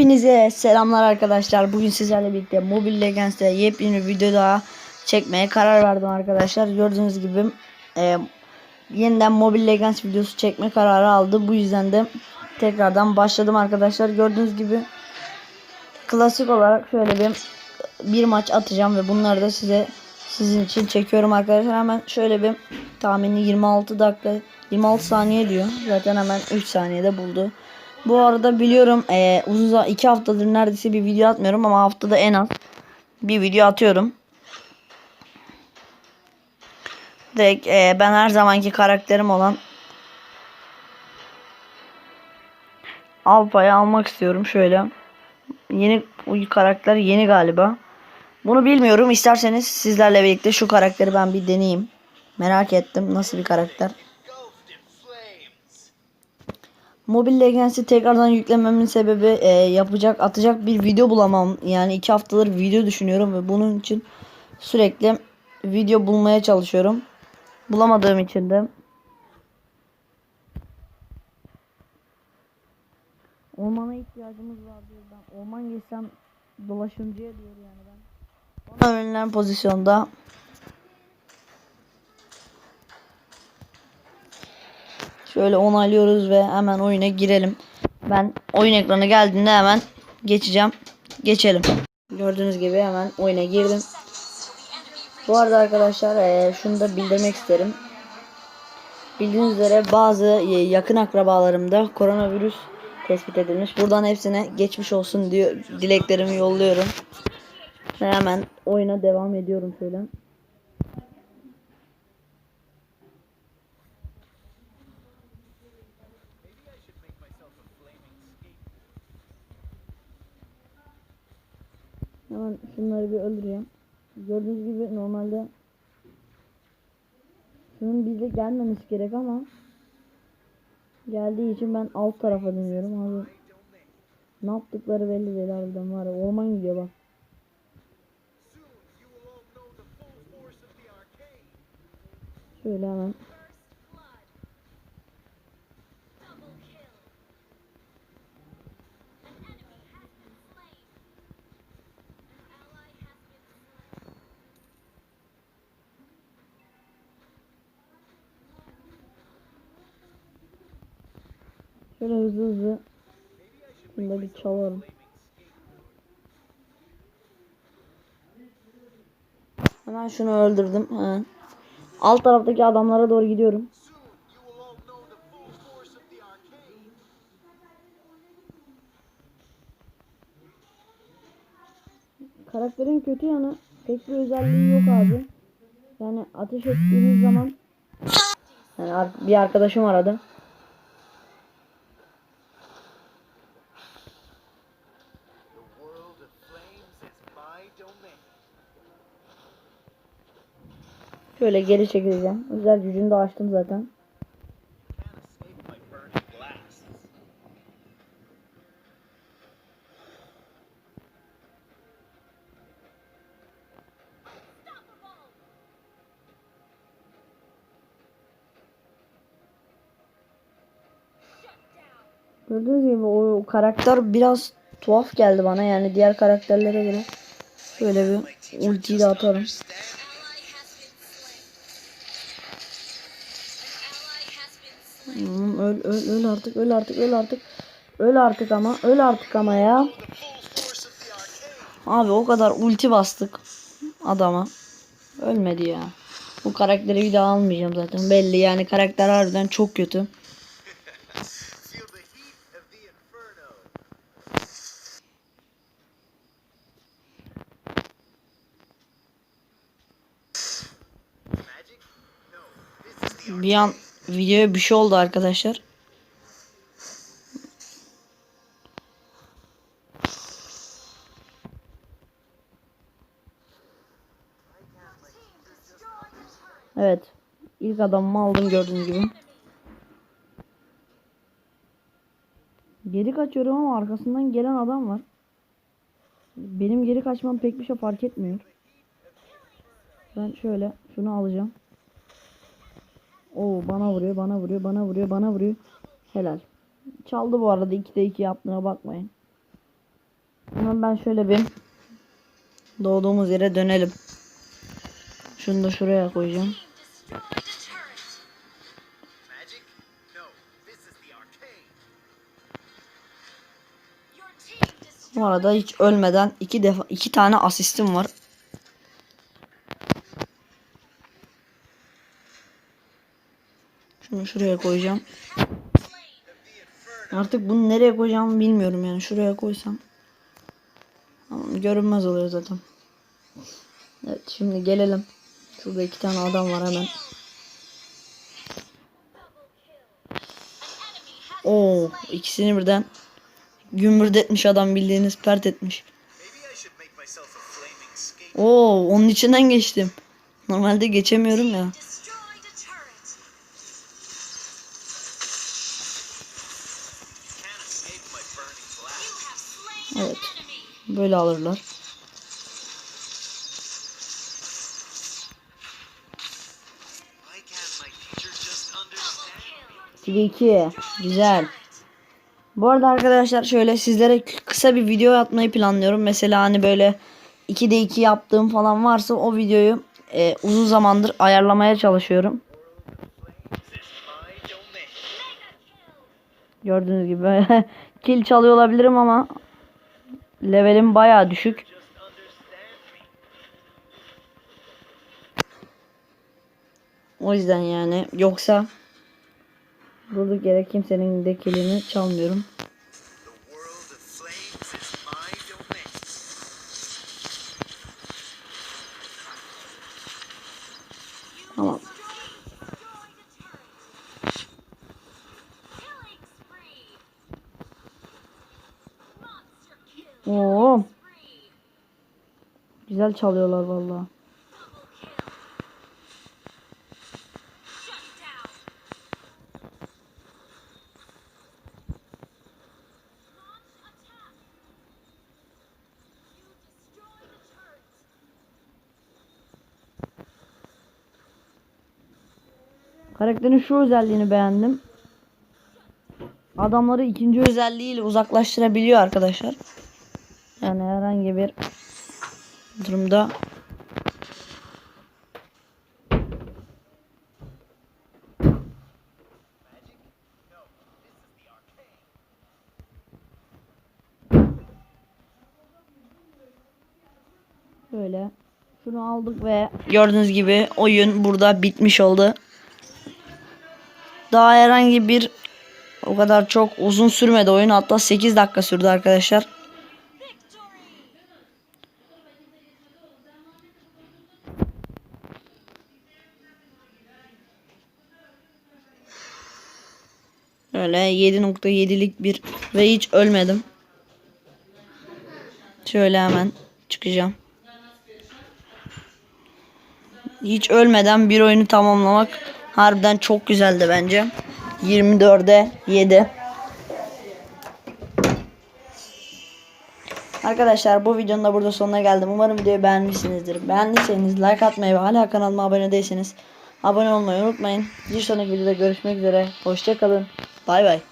Hepinize selamlar arkadaşlar. Bugün sizlerle birlikte Mobile Legends'te yepyeni bir video daha çekmeye karar verdim arkadaşlar. Gördüğünüz gibi e, yeniden Mobile Legends videosu çekme kararı aldı. Bu yüzden de tekrardan başladım arkadaşlar. Gördüğünüz gibi klasik olarak şöyle bir bir maç atacağım ve bunları da size sizin için çekiyorum arkadaşlar. Hemen şöyle bir tahmini 26 dakika 26 saniye diyor. Zaten hemen 3 saniyede buldu. Bu arada biliyorum eee uzun 2 haftadır neredeyse bir video atmıyorum ama haftada en az bir video atıyorum. Direkt eee, ben her zamanki karakterim olan Alpa'yı almak istiyorum şöyle. Yeni karakter yeni galiba. Bunu bilmiyorum. İsterseniz sizlerle birlikte şu karakteri ben bir deneyeyim. Merak ettim nasıl bir karakter. Mobile Legends'i tekrardan yüklememin sebebi e, yapacak atacak bir video bulamam. Yani iki haftadır video düşünüyorum ve bunun için sürekli video bulmaya çalışıyorum. Bulamadığım için de Ormana ihtiyacımız var diyor. Ben orman geçsem dolaşımcıya diyor yani ben. Bana verilen pozisyonda Şöyle onaylıyoruz ve hemen oyuna girelim. Ben oyun ekranı geldiğinde hemen geçeceğim. Geçelim. Gördüğünüz gibi hemen oyuna girdim. Bu arada arkadaşlar eee, şunu da bildirmek isterim. Bildiğiniz üzere bazı e, yakın akrabalarımda koronavirüs tespit edilmiş. Buradan hepsine geçmiş olsun diyor dileklerimi yolluyorum. Ve hemen oyuna devam ediyorum şöyle. Hemen şunları bir öldüreyim. Gördüğünüz gibi normalde şunun bize gelmemesi gerek ama geldiği için ben alt tarafa dönüyorum abi. Ne yaptıkları belli değil harbiden var ya orman gidiyor bak. Şöyle hemen şöyle hızlı hızlı bunu da bir çalarım. Hemen şunu öldürdüm. Hemen. Alt taraftaki adamlara doğru gidiyorum. Karakterin kötü yanı pek bir özelliği yok abi. Yani ateş ettiğiniz zaman yani bir arkadaşım aradı. Şöyle geri çekileceğim. Özel gücünü de açtım zaten. Gördüğünüz gibi o karakter biraz tuhaf geldi bana yani diğer karakterlere göre. Şöyle bir ultiyi de atarım. Hmm, öl öl öl artık öl artık öl artık. Öl artık ama öl artık ama ya. Abi o kadar ulti bastık adama. Ölmedi ya. Bu karakteri bir daha almayacağım zaten. Belli yani karakter harbiden çok kötü. Bir an videoya bir şey oldu arkadaşlar. Evet. İlk adamımı aldım gördüğünüz gibi. Geri kaçıyorum ama arkasından gelen adam var. Benim geri kaçmam pek bir şey fark etmiyor. Ben şöyle şunu alacağım. Oo bana vuruyor, bana vuruyor, bana vuruyor, bana vuruyor. Helal. Çaldı bu arada 2'de 2 yaptığına bakmayın. Ama ben şöyle bir doğduğumuz yere dönelim. Şunu da şuraya koyacağım. Bu arada hiç ölmeden iki defa iki tane asistim var. Şunu şuraya koyacağım. Artık bunu nereye koyacağımı bilmiyorum yani. Şuraya koysam. Görünmez oluyor zaten. Evet şimdi gelelim. Şurada iki tane adam var hemen. Oo ikisini birden gümbürdetmiş adam bildiğiniz pert etmiş. Oo onun içinden geçtim. Normalde geçemiyorum ya. Evet. Böyle alırlar. 2'de 2. Güzel. Bu arada arkadaşlar şöyle sizlere kısa bir video atmayı planlıyorum. Mesela hani böyle 2'de 2 yaptığım falan varsa o videoyu e, uzun zamandır ayarlamaya çalışıyorum. Gördüğünüz gibi kill çalıyor olabilirim ama levelim bayağı düşük. O yüzden yani yoksa durduk yere kimsenin de çalmıyorum. Güzel çalıyorlar vallahi. Karakterin şu özelliğini beğendim. Adamları ikinci özelliğiyle uzaklaştırabiliyor arkadaşlar. Yani herhangi bir durumda Böyle şunu aldık ve gördüğünüz gibi oyun burada bitmiş oldu. Daha herhangi bir o kadar çok uzun sürmedi oyun. Hatta 8 dakika sürdü arkadaşlar. Öyle 7.7'lik bir ve hiç ölmedim. Şöyle hemen çıkacağım. Hiç ölmeden bir oyunu tamamlamak harbiden çok güzeldi bence. 24'e 7. Arkadaşlar bu videonun da burada sonuna geldim. Umarım videoyu beğenmişsinizdir. Beğendiyseniz like atmayı ve hala kanalıma abone değilseniz abone olmayı unutmayın. Bir sonraki videoda görüşmek üzere. Hoşçakalın. Bay bay.